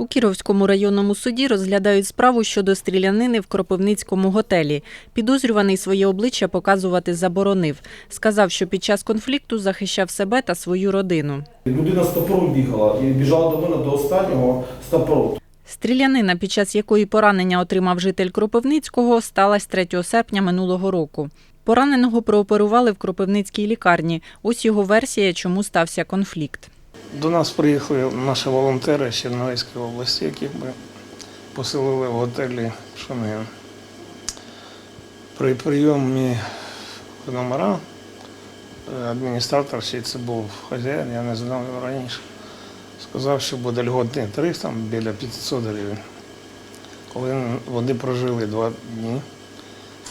У Кіровському районному суді розглядають справу щодо стрілянини в Кропивницькому готелі. Підозрюваний своє обличчя показувати заборонив. Сказав, що під час конфлікту захищав себе та свою родину. Людина з топором бігала і біжала до мене до останнього з. Стрілянина, під час якої поранення отримав житель Кропивницького, сталася 3 серпня минулого року. Пораненого прооперували в Кропивницькій лікарні. Ось його версія, чому стався конфлікт. До нас приїхали наші волонтери з Чернігівської області, яких ми поселили в готелі Шанин. При прийомі номера е, адміністратор, й це був хазяїн, я не знав його раніше, сказав, що буде льготний тариф там біля 500 гривень. Коли вони прожили два дні,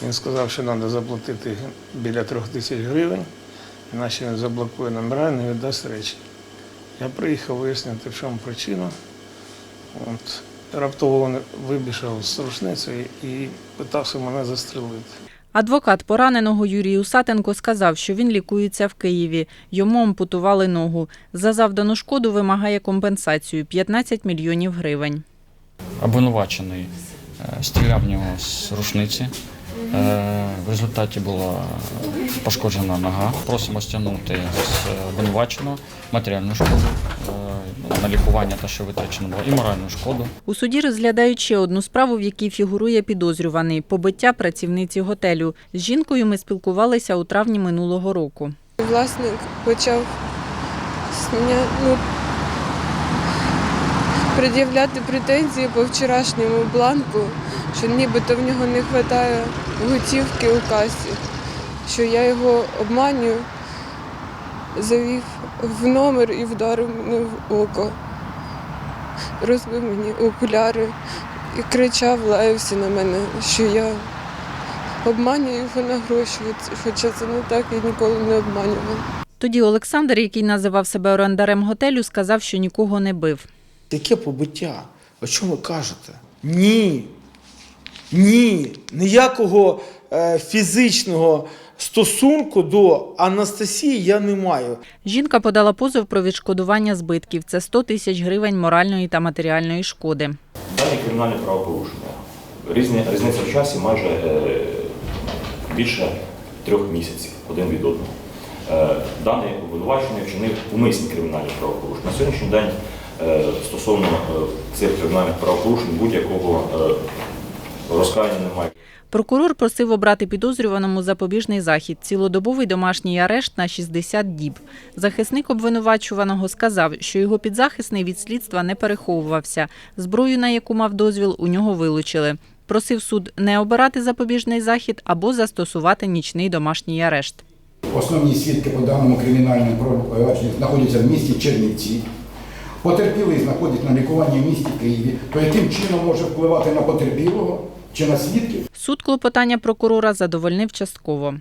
він сказав, що треба заплатити біля трьох тисяч гривень, іначе він заблокує номера і не віддасть речі. Я приїхав вияснити, в чому причина. От. Раптово він вибіжав з рушницею і питався мене застрелити. Адвокат пораненого Юрій Усатенко сказав, що він лікується в Києві. Йому ампутували ногу. За завдану шкоду вимагає компенсацію 15 мільйонів гривень. обвинувачений е, стріляв в нього з рушниці. Е, В результаті була пошкоджена нога. Просимо стягнути з обвинуваченого матеріальну шкоду е, на лікування та що витрачено було, і моральну шкоду. У суді розглядають ще одну справу, в якій фігурує підозрюваний побиття працівниці готелю. З жінкою ми спілкувалися у травні минулого року. Власник почав ну, пред'являти претензії по вчорашньому бланку, що нібито в нього не вистачає готівки у касі, що я його обманюю, завів в номер і вдарив мене в око, розбив мені окуляри і кричав, лаявся на мене, що я обманюю його на гроші, хоча це не так, я ніколи не обманювала. Тоді Олександр, який називав себе орендарем готелю, сказав, що нікого не бив. Яке побиття? О чому ви кажете? Ні. Ні. Ніякого е, фізичного стосунку до Анастасії я не маю. Жінка подала позов про відшкодування збитків. Це 100 тисяч гривень моральної та матеріальної шкоди. Дані кримінальні правопорушення. Різні, різниця в часі майже е, більше трьох місяців один від одного. Е, даний обвинувачений вчинив умисні кримінальні правопорушення. На сьогоднішній день стосовно е, цих кримінальних правопорушень будь-якого е, розкаяння немає. Прокурор просив обрати підозрюваному запобіжний захід цілодобовий домашній арешт на 60 діб. Захисник обвинувачуваного сказав, що його підзахисний від слідства не переховувався. Зброю, на яку мав дозвіл, у нього вилучили. Просив суд не обирати запобіжний захід або застосувати нічний домашній арешт. Основні свідки по даному кримінальному провадженню знаходяться в місті Чернівці. Потерпілий знаходиться на лікуванні в місті Києві. То яким чином може впливати на потерпілого чи на свідків? Суд клопотання прокурора задовольнив частково.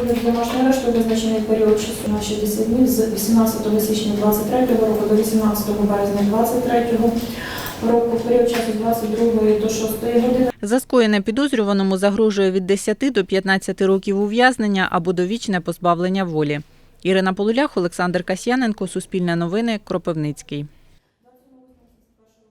Вигляд домашнього арешту визначений період часу на 60 днів з 18 січня 23 року до 18 березня 23 року, період часу з 22 до 6 години. За скоєне підозрюваному загрожує від 10 до 15 років ув'язнення або довічне позбавлення волі. Ірина Полулях, Олександр Касьяненко, Суспільне новини, Кропивницький.